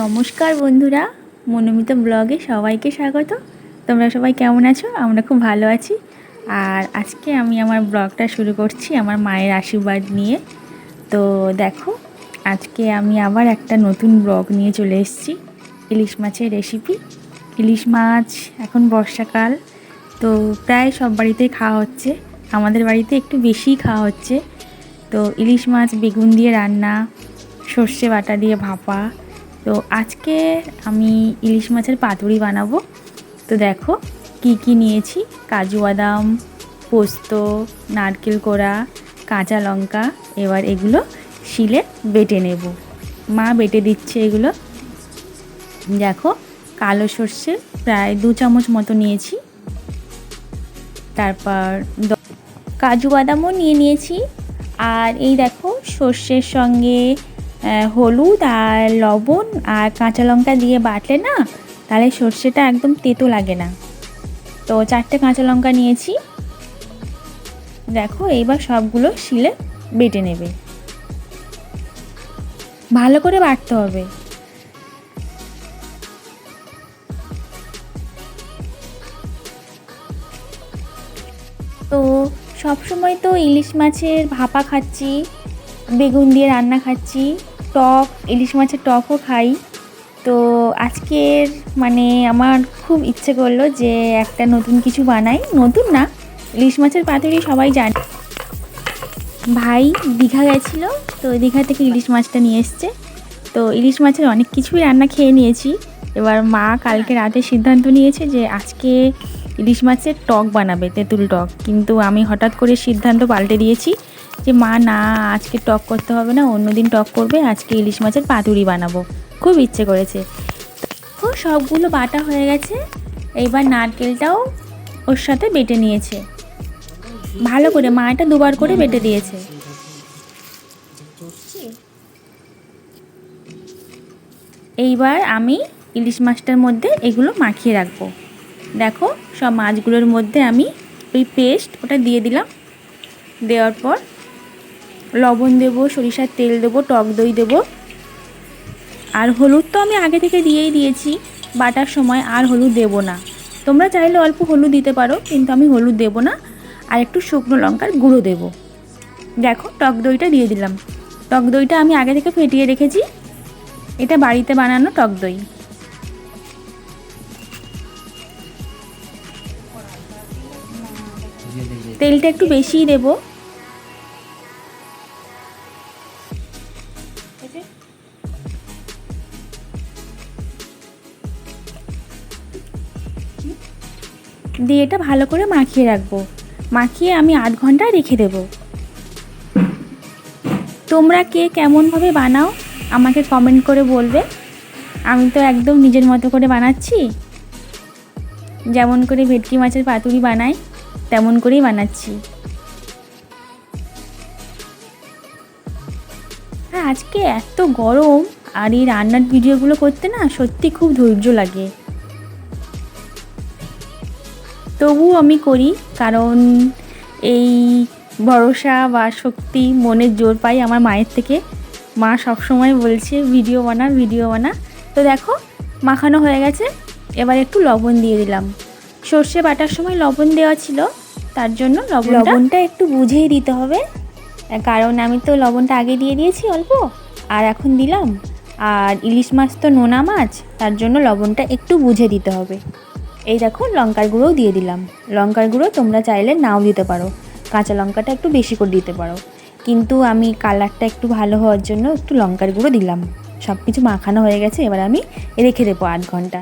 নমস্কার বন্ধুরা, মনোমিতা ব্লগে সবাইকে স্বাগত। তোমরা সবাই কেমন আছো? আমরা খুব ভালো আছি। আর আজকে আমি আমার ব্লগটা শুরু করছি আমার মায়ের আশীর্বাদ নিয়ে। তো দেখো, আজকে আমি আবার একটা নতুন ব্লগ নিয়ে চলে এসেছি। ইলিশ মাছের রেসিপি ইলিশ মাছ এখন বর্ষাকাল, তো প্রায় সব বাড়িতেই খাওয়া হচ্ছে। আমাদের বাড়িতে একটু বেশিই খাওয়া হচ্ছে। তো ইলিশ মাছ, বেগুন দিয়ে রান্না, সর্ষে বাটা দিয়ে ভাপা তো আজকে আমি ইলিশ মাছের পাতুরি বানাবো। তো দেখো, কি কি নিয়েছি? কাজু বাদাম, পোস্ত, নারকেল কোড়া, কাঁচা লঙ্কা, এবার এগুলো শিলে বেটে নেব। মা বেটে দিচ্ছে এগুলো। দেখো, কালো সর্ষে প্রায় দু চামচ মতো নিয়েছি। তারপর কাজু বাদামও নিয়ে নিয়েছি। আর এই দেখো, সর্ষের সঙ্গে হলুদ আর লবণ আর কাঁচা লঙ্কা দিয়ে বাটলে না, তাহলে সর্ষেটা একদম তেতো লাগে না। তো চারটে কাঁচা লঙ্কা নিয়েছি। দেখো, এইবার সবগুলো শিলে বেটে নেবে। ভালো করে বাটতে হবে। তো সবসময় তো ইলিশ মাছের ভাপা খাচ্ছি, বেগুন দিয়ে রান্না খাচ্ছি। টক, ইলিশ মাছের টকও খাই। তো আজকের মানে আমার খুব ইচ্ছে করল যে একটা নতুন কিছু বানাই। নতুন না, ইলিশ মাছের পাতুরি সবাই জানে। ভাই দীঘা গেছিল, তো দীঘা থেকে ইলিশ মাছটা নিয়ে এসছে। তো ইলিশ মাছের অনেক কিছুই রান্না খেয়ে নিয়েছি। এবার মা কালকে রাতে সিদ্ধান্ত নিয়েছে যে আজকে ইলিশ মাছের টক বানাবে, তেঁতুল টক। কিন্তু আমি হঠাৎ করে সিদ্ধান্ত পাল্টে দিয়েছি। যে, মা, না, আজকে টক করতে হবে না, অন্যদিন টক করবে, আজকে ইলিশ মাছের পাতুরি বানাবো। খুব ইচ্ছে করেছে। তো সবগুলো বাটা হয়ে গেছে। এইবার নারকেলটাও ওর সাথে বেটে নিয়েছে। ভালো করে, মা এটা দুবার করে বেটে দিয়েছে। এইবার আমি ইলিশ মাছটার মধ্যে এগুলো মাখিয়ে রাখব। দেখো, সব মাছগুলোর মধ্যে আমি ওই পেস্ট ওটা দিয়ে দিলাম। দেওয়ার পর লবণ দেবো, সরিষার তেল দেবো, টক দই দেবো। আর হলুদ তো আমি আগে থেকে দিয়েই দিয়েছি, বাটার সময় আর হলুদ দেবো না। তোমরা চাইলে অল্প হলুদ দিতে পারো, কিন্তু আমি হলুদ দেবো না, আর একটু শুকনো লঙ্কার গুঁড়ো দেবো। দেখো, টক দইটা দিয়ে দিলাম। টক দইটা আমি আগে থেকে ফেটিয়ে রেখেছি। এটা বাড়িতে বানানো টক দই। তেলটা একটু বেশিই দেবো। দিয়ে এটা ভালো করে মাখিয়ে রাখব। মাখিয়ে আমি আধ ঘণ্টা রেখে দেবো। তোমরা কে কেমনভাবে বানাও, আমাকে কমেন্ট করে বলবে। আমি তো একদম নিজের মতো করে বানাচ্ছি। যেমন করে ভেটকি মাছের পাতুরি বানাই, তেমন করেই বানাচ্ছি। আজকে এত গরম আর এই রান্নার ভিডিওগুলো করতে না সত্যি খুব ধৈর্য লাগে। তবুও আমি করি, কারণ এই ভরসা বা শক্তি মনের জোর পাই আমার মায়ের থেকে। মা সবসময় বলছে, ভিডিও বানা ভিডিও বানা। তো দেখো, মাখানো হয়ে গেছে। এবার একটু লবণ দিয়ে দিলাম। সর্ষে বাটার সময় লবণ দেওয়া ছিল, তার জন্য লবণটা একটু বুঝেই দিতে হবে। কারণ আমি তো লবণটা আগে দিয়ে দিয়েছি অল্প, আর এখন দিলাম। আর ইলিশ মাছ তো নোনা মাছ, তার জন্য লবণটা একটু বুঝে দিতে হবে। এই দেখো লঙ্কার গুঁড়োও দিয়ে দিলাম। লঙ্কার গুঁড়ো তোমরা চাইলে নাও দিতে পারো। কাঁচা লঙ্কাটা একটু বেশি করে দিতে পারো। কিন্তু আমি কালারটা একটু ভালো হওয়ার জন্য একটু লঙ্কার গুঁড়ো দিলাম। সব কিছু মাখানো হয়ে গেছে, এবার আমি রেখে দেবো আধ ঘণ্টা।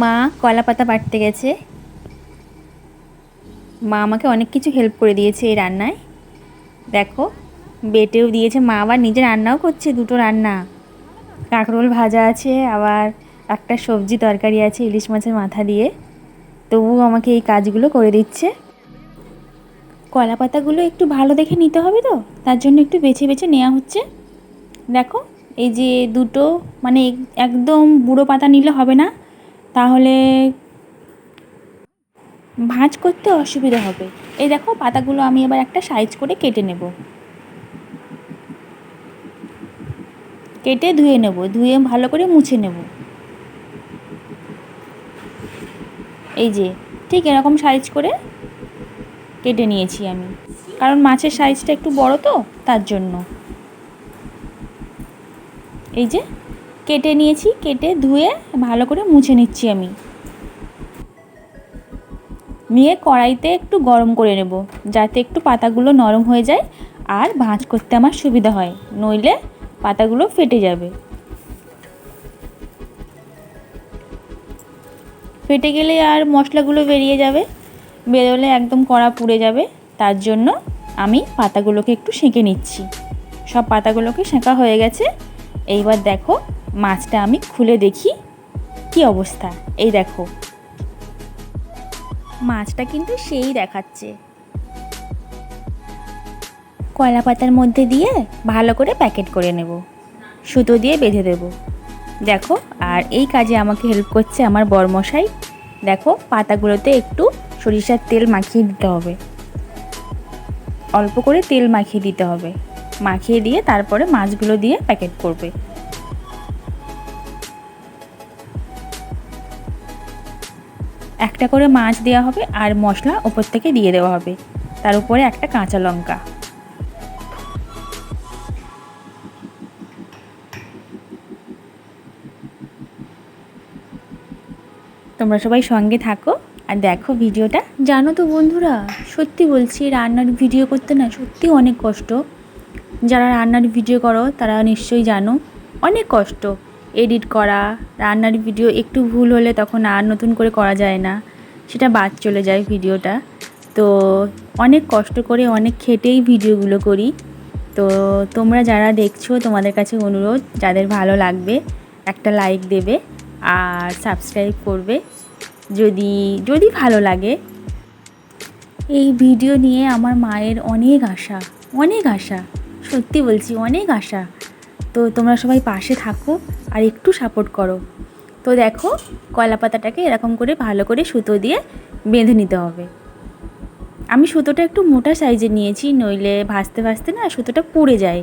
মা কলা পাতা বাটতে গেছে। মা আমাকে অনেক কিছু হেল্প করে দিয়েছে এই রান্নায়। দেখো, বেটেও দিয়েছে। মা আবার নিজে রান্নাও করছে দুটো রান্না। কাঁকরোল ভাজা আছে, আবার একটা সবজি তরকারি আছে ইলিশ মাছের মাথা দিয়ে। তবুও আমাকে এই কাজগুলো করে দিচ্ছে। কলা পাতাগুলো একটু ভালো দেখে নিতে হবে তো, তার জন্য একটু বেছে বেছে নেওয়া হচ্ছে। দেখো, এই যে দুটো মানে একদম বুড়ো পাতা নিলে হবে না। তাহলে ভাঁজ করতে অসুবিধা হবে। এই দেখো, পাতাগুলো আমি এবার একটা সাইজ করে কেটে নেব। কেটে ধুয়ে নেব, ধুয়ে ভালো করে মুছে নেব। এই যে, ঠিক এরকম সাইজ করে কেটে নিয়েছি আমি। কারণ মাছের সাইজটা একটু বড় তো, তার জন্য। এই যে, কেটে নিয়েছি, কেটে ধুয়ে ভালো করে মুছে নিচ্ছি আমি। নিয়ে কড়াইতে একটু গরম করে নেব, যাতে একটু পাতাগুলো নরম হয়ে যায় আর ভাঁজ করতে আমার সুবিধা হয়, নইলে পাতাগুলো ফেটে যাবে। ফেটে গেলে আর মশলাগুলো বেরিয়ে যাবে, বেরোলে একদম কড়া পুড়ে যাবে, তার জন্য আমি পাতাগুলোকে একটু সেঁকে নিচ্ছি। সব পাতাগুলোকে সেঁকা হয়ে গেছে, এইবার দেখো মাছটা আমি খুলে দেখি কি অবস্থা। এই দেখো মাছটা কিন্তু সেই দেখাচ্ছে। কয়লা পাতার মধ্যে দিয়ে ভালো করে প্যাকেট করে নেব। সুতো দিয়ে বেঁধে দেব। দেখো, আর এই কাজে আমাকে হেল্প করছে আমার বরমশাই। দেখো, পাতাগুলোতে একটু সরিষার তেল মাখিয়ে দিতে হবে। অল্প করে তেল মাখিয়ে দিতে হবে। মাখিয়ে দিয়ে তারপরে মাছগুলো দিয়ে প্যাকেট করবে। একটা করে মাছ দেওয়া হবে আর মশলা ওপর থেকে দিয়ে দেওয়া হবে। তার উপরে একটা কাঁচা লঙ্কা। তোমরা সবাই সঙ্গে থাকো আর দেখো ভিডিওটা। জানো তো বন্ধুরা, সত্যি বলছি, রান্নার ভিডিও করতে না সত্যি অনেক কষ্ট। যারা রান্নার ভিডিও করো, তারা নিশ্চয়ই জানো, অনেক কষ্ট। এডিট করা, রান্নার ভিডিও একটু ভুল হলে তখন আর নতুন করে করা যায় না। সেটা বাদ চলে যায় ভিডিওটা। তো অনেক কষ্ট করে, অনেক খেটেই ভিডিওগুলো করি। তো তোমরা যারা দেখছ, তোমাদের কাছে অনুরোধ, যাদের ভালো লাগবে, একটা লাইক দেবে আর সাবস্ক্রাইব করবে। যদি যদি ভালো লাগে। এই ভিডিও নিয়ে আমার মায়ের অনেক আশা অনেক আশা। সত্যি বলছি, অনেক আশা। তো তোমরা সবাই পাশে থাকো আর একটু সাপোর্ট করো। তো দেখো কলা পাতাটাকে এরকম করে ভালো করে সুতো দিয়ে বেঁধে নিতে হবে। আমি সুতোটা একটু মোটা সাইজের নিয়েছি, নইলে ভাজতে ভাজতে না সুতোটা পুড়ে যায়।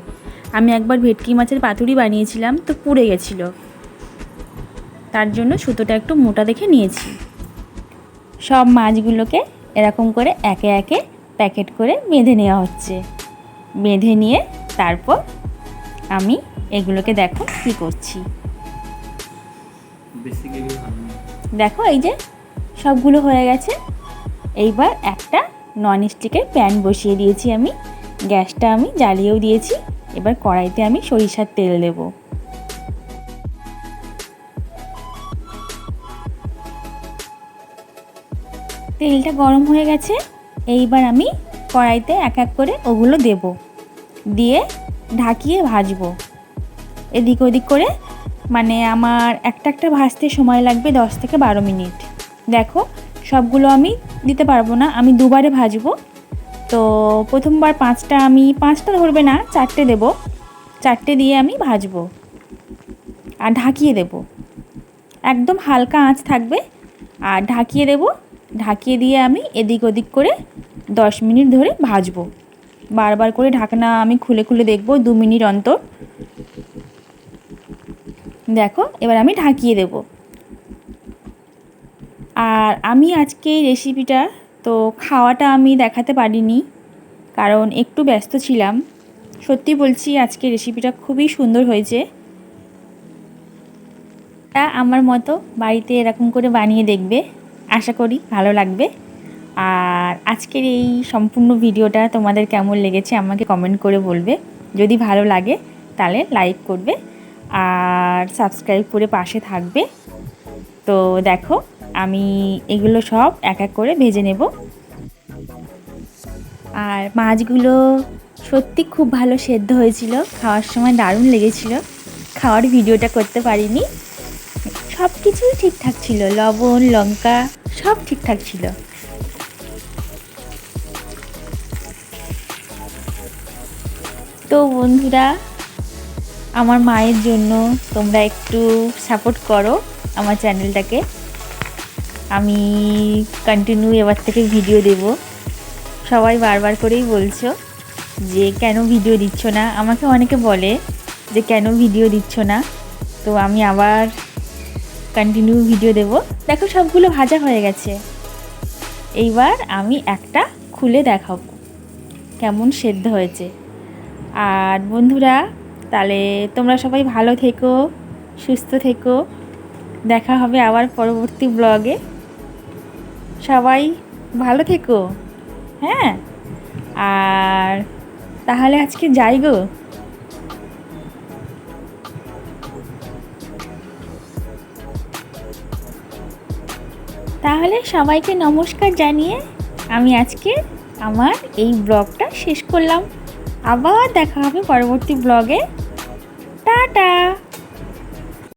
আমি একবার ভেটকি মাছের পাতুরি বানিয়েছিলাম, তো পুড়ে গেছিল। তার জন্য সুতোটা একটু মোটা দেখে নিয়েছি। সব মাছগুলোকে এরকম করে একে একে প্যাকেট করে বেঁধে নেওয়া হচ্ছে। বেঁধে নিয়ে তারপর আমি এগুলোকে দেখো কী করছি। দেখো এই যে সবগুলো হয়ে গেছে। এইবার একটা নন স্টিকের প্যান বসিয়ে দিয়েছি আমি। গ্যাসটা আমি জ্বালিয়েও দিয়েছি। এবার কড়াইতে আমি সরিষার তেল দেবো। তেলটা গরম হয়ে গেছে। এইবার আমি কড়াইতে এক এক করে ওগুলো দেব। দিয়ে ঢাকিয়ে ভাজবো। এদিক ওদিক করে মানে আমার একটা একটা ভাজতে সময় লাগবে দশ থেকে বারো মিনিট। দেখো, সবগুলো আমি দিতে পারব না, আমি দুবারে ভাজবো। তো প্রথমবার পাঁচটা আমি, পাঁচটা ধরবে না, চারটে দেব। চারটে দিয়ে আমি ভাজবো। আর ঢাকিয়ে দেব। একদম হালকা আঁচ থাকবে। আর ঢাকিয়ে দেবো। ঢাকিয়ে দিয়ে আমি এদিক ওদিক করে দশ মিনিট ধরে ভাজবো। বারবার করে ঢাকনা আমি খুলে খুলে দেখব দু মিনিট অন্তর। দেখো, এবার আমি ঢাকিয়ে দেব। আর আমি আজকে এই রেসিপিটা তো খাওয়াটা আমি দেখাতে পারিনি, কারণ একটু ব্যস্ত ছিলাম। সত্যি বলছি, আজকে রেসিপিটা খুবই সুন্দর হয়েছে। আমার মতো বাড়িতে এরকম করে বানিয়ে দেখবে, আশা করি ভালো লাগবে। আর আজকের এই সম্পূর্ণ ভিডিওটা তোমাদের কেমন লেগেছে আমাকে কমেন্ট করে বলবে। যদি ভালো লাগে, তাহলে লাইক করবে আর সাবস্ক্রাইব করে পাশে থাকবে। তো দেখো, আমি এগুলো সব এক এক করে ভেজে নেব। আর মাছগুলো সত্যি খুব ভালো সেদ্ধ হয়েছিল, খাওয়ার সময় দারুণ লেগেছিল। খাওয়ার ভিডিওটা করতে পারিনি। সব কিছুই ঠিকঠাক ছিল, লবণ, লঙ্কা, সব ঠিকঠাক ছিল। তো বন্ধুরা, আমার মায়ের জন্য তোমরা একটু সাপোর্ট করো আমার চ্যানেলটাকে আমি কন্টিনিউ এবার থেকে ভিডিও দেব। সবাই বারবার করেই বলছো যে, কেন ভিডিও দিচ্ছ না? আমাকে অনেকে বলে যে, কেন ভিডিও দিচ্ছ না? তো আমি আবার কন্টিনিউ ভিডিও দেব। দেখো, সবগুলো ভাজা হয়ে গেছে। এইবার আমি একটা খুলে দেখাবো। কেমন সেদ্ধ হয়েছে। আর বন্ধুরা, তাহলে তোমরা সবাই ভালো থেকো, সুস্থ থেকো। দেখা হবে আবার পরবর্তী ব্লগে। সবাই ভালো থেকো হ্যাঁ? আর তাহলে আজকে যাই গো। তাহলে সবাইকে নমস্কার জানিয়ে আমি আজকে আমার এই ব্লগটা শেষ করলাম। আবার দেখা হবে পরবর্তী ব্লগে টাটা!